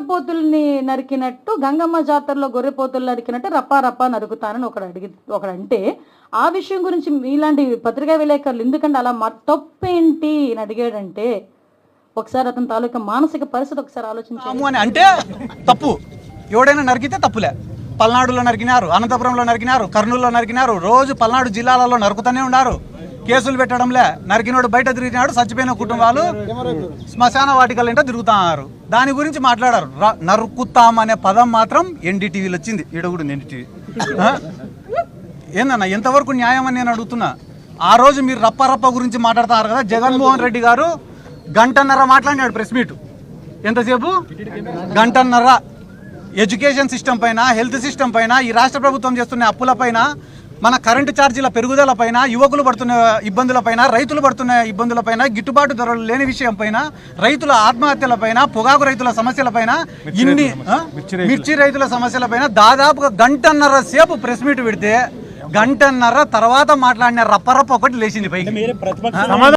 మేకపోతుల్ని నరికినట్టు గంగమ్మ జాతరలో గొర్రెపోతులు నరికినట్టు రప్పా రప్పా నరుకుతానని ఒకడు అడిగి ఒకడు అంటే ఆ విషయం గురించి మీలాంటి పత్రికా విలేకరులు ఎందుకంటే అలా మా తప్పేంటి? అని అడిగాడంటే ఒకసారి అతని తాలూకా మానసిక పరిస్థితి ఒకసారి ఆలోచించాము అని అంటే తప్పు. ఎవడైనా నరికితే తప్పులే. పల్నాడులో నరికినారు అనంతపురంలో నరికినారు కర్నూలులో నరికినారు రోజు పల్నాడు జిల్లాలలో నరుకుతూనే ఉన్నారు. కేసులు పెట్టడంలే. నరికినోడు బయట తిరిగినాడు చచ్చిపోయిన కుటుంబాలు శ్మశాన వాటికలంటే తిరుగుతున్నారు దాని గురించి మాట్లాడారు. ర- నరుకుతాం అనే పదం మాత్రం ఎన్డీటీవీలో వచ్చింది. ఈడగుడు ఎన్డీటీవీ. ఏందన్న ఎంతవరకు న్యాయం అని నేను అడుగుతున్నా? ఆ రోజు మీరు రప్పరప్ప గురించి మాట్లాడుతున్నారు కదా జగన్మోహన్ రెడ్డి గారు గంటన్నర మాట్లాడినాడు ప్రెస్ మీట్. ఎంతసేపు? గంటన్నర. ఎడ్యుకేషన్ సిస్టమ్ పైన హెల్త్ సిస్టమ్ పైన ఈ రాష్ట్ర ప్రభుత్వం చేస్తున్న అప్పుల పైన మన కరెంటు ఛార్జీల పెరుగుదల పైన యువకులు పడుతున్న ఇబ్బందుల పైన రైతులు పడుతున్న ఇబ్బందుల పైన గిట్టుబాటు ధరలు లేని విషయం పైన రైతుల ఆత్మహత్యల పైన పొగాకు రైతుల సమస్యల పైన ఇన్ని? మిర్చి రైతుల. సమస్యల పైన దాదాపుగా గంటన్నర సేపు ప్రెస్ మీట్ పెడితే గంటన్నర తర్వాత మాట్లాడిన రప్పరప్ప ఒకటి లేచింది పైకి.